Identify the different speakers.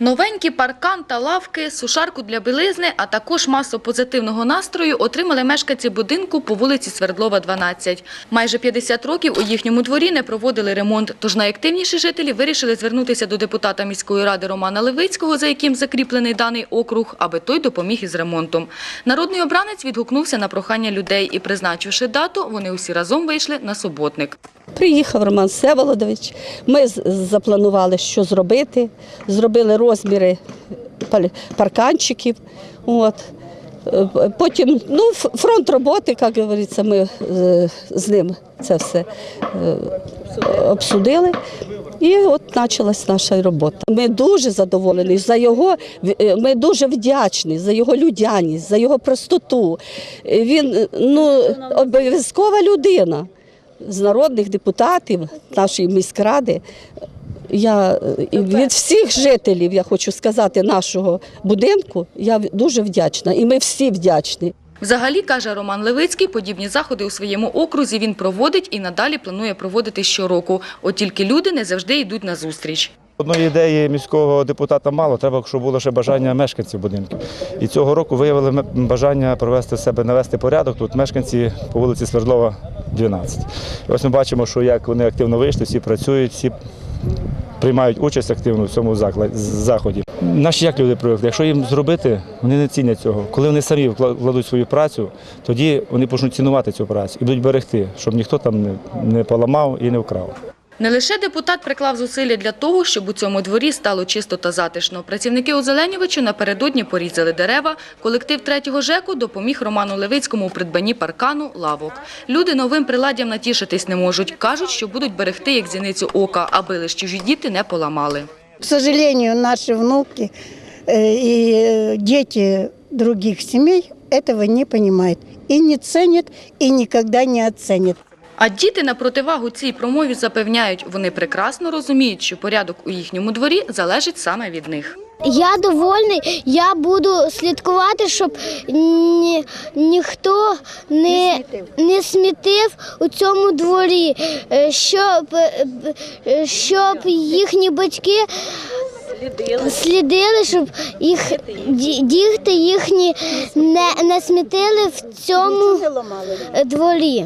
Speaker 1: Новенький паркан та лавки, сушарку для білизни, а також масу позитивного настрою отримали мешканці будинку по вулиці Свердлова, 12. Майже 50 років у їхньому дворі не проводили ремонт, тож найактивніші жителі вирішили звернутися до депутата міської ради Романа Левицького, за яким закріплений даний округ, аби той допоміг із ремонтом. Народний обранець відгукнувся на прохання людей і, призначивши дату, вони усі разом вийшли на суботник.
Speaker 2: Приїхав Роман Всеволодович. Ми запланували, що зробити. Зробили розміри парканчиків. От. Е, Потім ну, фронт роботи, як говориться, ми е, з ним це все е, обсудили. І от почалась наша робота. Ми дуже задоволені за його, ми дуже вдячні за його людяність, за його простоту. Він ну, обов'язкова людина з народних депутатів нашої міськради. Я е, і від всіх жителів, я хочу сказати, нашого будинку, я дуже вдячна. І ми всі вдячні.
Speaker 1: Взагалі, каже Роман Левицький, подібні заходи у своєму окрузі він проводить і надалі планує проводити щороку. От тільки люди не завжди йдуть на зустріч.
Speaker 3: Одної ідеї міського депутата мало, треба, щоб було ще бажання мешканців будинків. І цього року виявили бажання провести себе, навести порядок. Тут мешканці по вулиці Свердлова, 12. І ось ми бачимо, що як вони активно вийшли, всі працюють, всі приймають участь активно в цьому заході. Наші як люди привикли? Якщо їм зробити, вони не цінять цього. Коли вони самі вкла- вкладуть свою працю, тоді вони почнуть цінувати цю працю і будуть берегти, щоб ніхто там не поламав і не вкрав.
Speaker 1: Не лише депутат приклав зусилля для того, щоб у цьому дворі стало чисто та затишно. Працівники Озеленювачу напередодні порізали дерева. Колектив третього ЖЕКу допоміг Роману Левицькому у придбанні паркану, лавок. Люди новим приладдям натішитись не можуть. Кажуть, що будуть берегти як зіницю ока, аби лише чужі діти не поламали.
Speaker 4: К сожалению, наши внуки э, и э, дети других семей этого не понимают и не ценят, и никогда не оценят.
Speaker 1: А діти на противагу цій промові запевняють, вони прекрасно розуміють, що порядок у їхньому дворі залежить саме від них.
Speaker 5: Я довольний, я буду слідкувати, щоб ні, ніхто не, не смітив у цьому дворі, е, щоб, е, е, щоб їхні батьки слідили, щоб їх ді- діти їхні не, не смітили в цьому дворі.